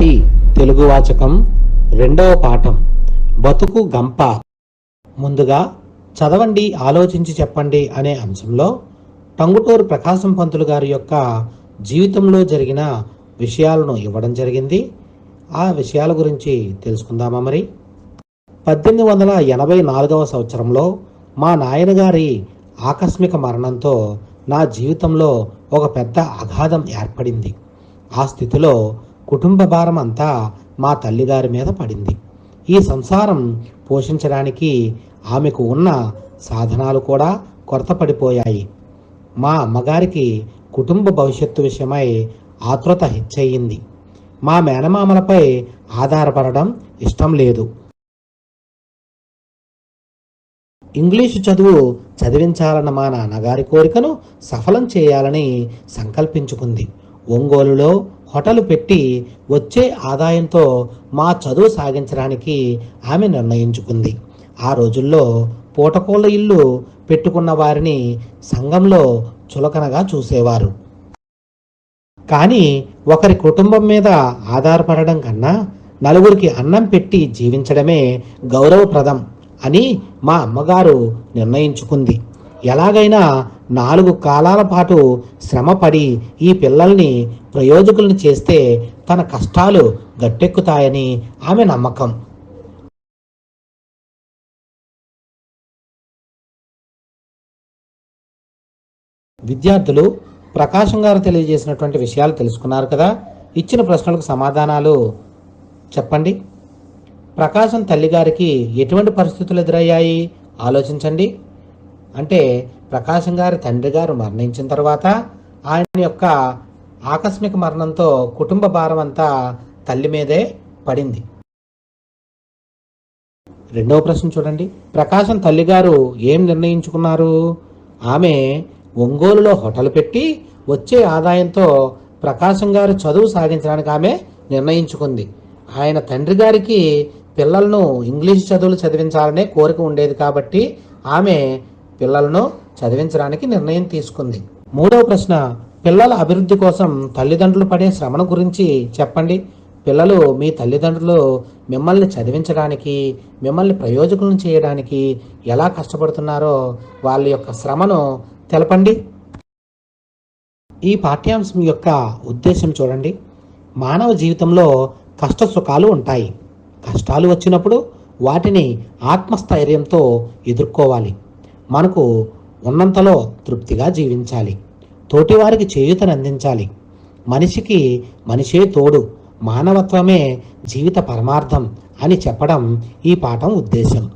ఈనాటి తెలుగు వాచకం రెండవ పాఠం. బతుకు గంప. ముందుగా చదవండి ఆలోచించి చెప్పండి అనే అంశంలో టంగుటూరు ప్రకాశం పంతులు గారి యొక్క జీవితంలో జరిగిన విషయాలను ఇవ్వడం జరిగింది. ఆ విషయాల గురించి తెలుసుకుందామా మరి? పద్దెనిమిది వందల ఎనభై నాలుగవ సంవత్సరంలో మా నాయనగారి ఆకస్మిక మరణంతో నా జీవితంలో ఒక పెద్ద అగాధం ఏర్పడింది. ఆ స్థితిలో కుటుంబ భారం అంతా మా తల్లిగారి మీద పడింది. ఈ సంసారం పోషించడానికి ఆమెకు ఉన్న సాధనాలు కూడా కొరత పడిపోయాయి. మా అమ్మగారికి కుటుంబ భవిష్యత్తు విషయమై ఆతృత హెచ్చయింది. మా మేనమామలపై ఆధారపడడం ఇష్టం లేదు. ఇంగ్లీషు చదువు చదివించాలన్న మా నాన్నగారి కోరికను సఫలం చేయాలని సంకల్పించుకుంది. ఒంగోలులో హోటలు పెట్టి వచ్చే ఆదాయంతో మా చదువు సాగించడానికి ఆమె నిర్ణయించుకుంది. ఆ రోజుల్లో పూటకోళ్ళ ఇల్లు పెట్టుకున్న వారిని సంఘంలో చులకనగా చూసేవారు. కానీ ఒకరి కుటుంబం మీద ఆధారపడడం కన్నా నలుగురికి అన్నం పెట్టి జీవించడమే గౌరవప్రదం అని మా అమ్మగారు నిర్ణయించుకుంది. ఎలాగైనా నాలుగు కాలాల పాటు శ్రమపడి ఈ పిల్లల్ని ప్రయోజకులను చేస్తే తన కష్టాలు గట్టెక్కుతాయని ఆమె నమ్మకం. విద్యార్థులు ప్రకాశం గారు తెలియజేసినటువంటి విషయాలు తెలుసుకున్నారు కదా. ఇచ్చిన ప్రశ్నలకు సమాధానాలు చెప్పండి. ప్రకాశం తల్లిగారికి ఎటువంటి పరిస్థితులు ఎదురయ్యాయి? ఆలోచించండి. అంటే ప్రకాశం గారి తండ్రి గారు మరణించిన తర్వాత ఆయన యొక్క ఆకస్మిక మరణంతో కుటుంబ భారం అంతా తల్లి మీదే పడింది. రెండవ ప్రశ్న చూడండి. ప్రకాశం తల్లిగారు ఏం నిర్ణయించుకున్నారు? ఆమె ఒంగోలులో హోటల్ పెట్టి వచ్చే ఆదాయంతో ప్రకాశం గారు చదువు సాగించడానికి ఆమె నిర్ణయించుకుంది. ఆయన తండ్రి గారికి పిల్లలను ఇంగ్లీష్ చదువులు చదివించాలనే కోరిక ఉండేది కాబట్టి ఆమె పిల్లలను చదివించడానికి నిర్ణయం తీసుకుంది. మూడవ ప్రశ్న పిల్లల అభివృద్ధి కోసం తల్లిదండ్రులు పడే శ్రమను గురించి చెప్పండి. పిల్లలు మీ తల్లిదండ్రులు మిమ్మల్ని చదివించడానికి మిమ్మల్ని ప్రయోజకులను చేయడానికి ఎలా కష్టపడుతున్నారో వాళ్ళ యొక్క శ్రమను తెలపండి. ఈ పాఠ్యాంశం యొక్క ఉద్దేశం చూడండి. మానవ జీవితంలో కష్ట సుఖాలు ఉంటాయి. కష్టాలు వచ్చినప్పుడు వాటిని ఆత్మస్థైర్యంతో ఎదుర్కోవాలి. మనకు ఉన్నంతలో తృప్తిగా జీవించాలి. తోటివారికి చేయూతనందించాలి మనిషికి మనిషే తోడు. మానవత్వమే జీవిత పరమార్థం అని చెప్పడం ఈ పాఠం ఉద్దేశం.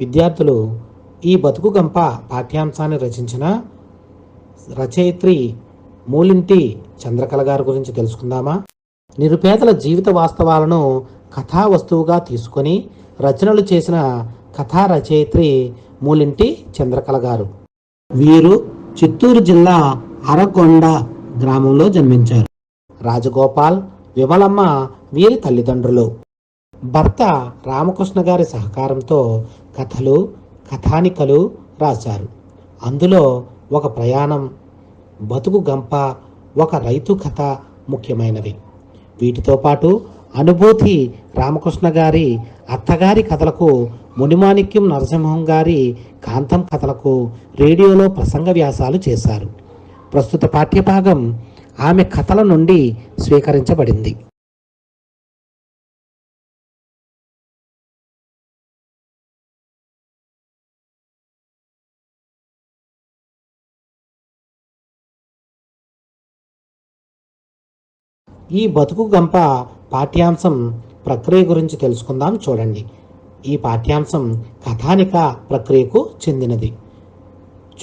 విద్యార్థులు ఈ బతుకు గంప పాఠ్యాంశాన్ని రచించిన రచయిత్రి మూలింటి చంద్రకళ గారి గురించి తెలుసుకుందామా? నిరుపేదల జీవిత వాస్తవాలను కథా వస్తువుగా తీసుకొని రచనలు చేసిన కథా రచయిత్రి మూలింటి చంద్రకళ గారు. వీరు చిత్తూరు జిల్లా అరకొండ గ్రామంలో జన్మించారు. రాజగోపాల్ విమలమ్మ వీరి తల్లిదండ్రులు. భర్త రామకృష్ణ గారి సహకారంతో కథలు కథానికలు రాశారు. అందులో ఒక ప్రయాణం బతుకు గంప ఒక రైతు కథ ముఖ్యమైనవి వీటితో పాటు అనుభూతి రామకృష్ణ గారి అత్తగారి కథలకు మునిమాణిక్యం నరసింహం గారి కాంతం కథలకు రేడియోలో ప్రసంగ వ్యాసాలు చేశారు. ప్రస్తుత పాఠ్యభాగం ఆమె కథల నుండి స్వీకరించబడింది. ఈ బతుకు గంప పాఠ్యాంశం ప్రక్రియ గురించి తెలుసుకుందాం. చూడండి. ఈ పాఠ్యాంశం కథానిక ప్రక్రియకు చెందినది.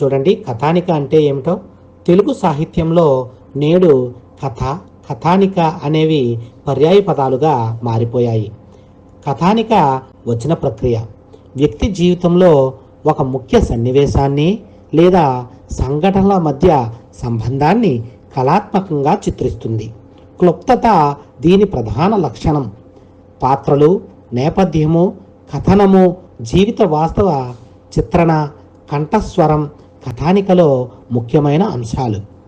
చూడండి. కథానిక అంటే ఏమిటో? తెలుగు సాహిత్యంలో నేడు కథ కథానిక అనేవి పర్యాయ పదాలుగా మారిపోయాయి. కథానిక వచ్చిన ప్రక్రియ. వ్యక్తి జీవితంలో ఒక ముఖ్య సన్నివేశాన్ని లేదా సంఘటనల మధ్య సంబంధాన్ని కళాత్మకంగా చిత్రిస్తుంది. క్లుప్తత దీని ప్రధాన లక్షణం. పాత్రలు నేపథ్యము కథనము జీవిత వాస్తవ చిత్రణ కంఠస్వరం కథానికలో ముఖ్యమైన అంశాలు.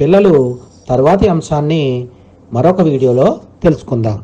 పిల్లలు తర్వాతి అంశాన్ని మరొక వీడియోలో తెలుసుకుందాం.